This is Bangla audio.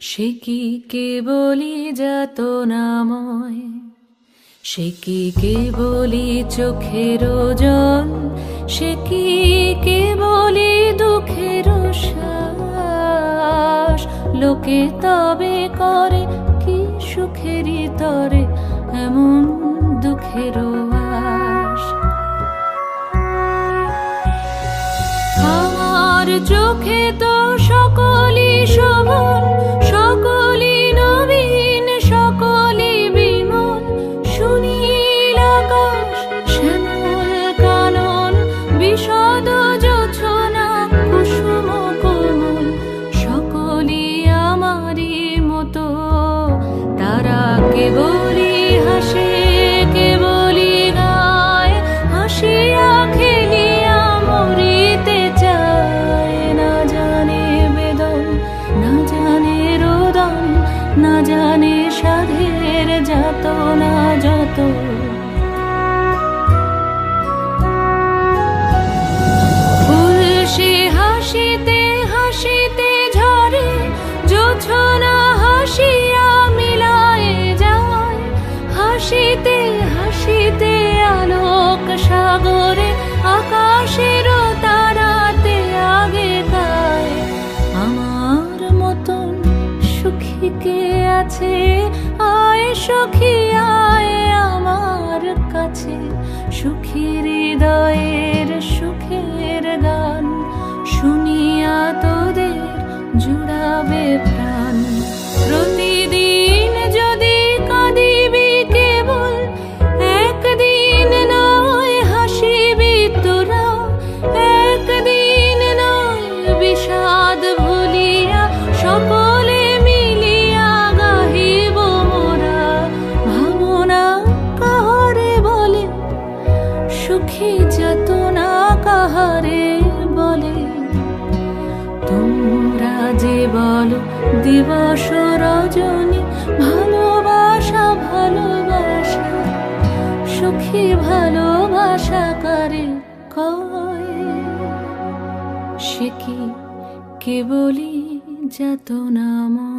সে কি কেবলি যত নাময়? সে কি কেবলি চোখের ওজন? সে কি কেবলি দুঃখের শ্বাস? লোকে তবে করে কি সুখেরই তরে এমন দুঃখের আশ আমার চোখে তো আমারই মতো। তারা কেবলই হাসে, কেবলই গায়। হাসিয়া খেলিয়া মরিতে চায়। না জানে বেদন, না জানে রোদন, না জানে সাধের যত না যত হাসিতে হাসিতে আলোক সাগরে, আকাশের তারাতে আগে তাই। আমার মতন সুখী কে আছে? আয় সখী, আয় আমার কাছে। সুখী হৃদয়ের দিবস রজনী ভালোবাসা ভালোবাসা সুখী ভালোবাসা করে কয়? সে কি কেবলই যাতনাময়?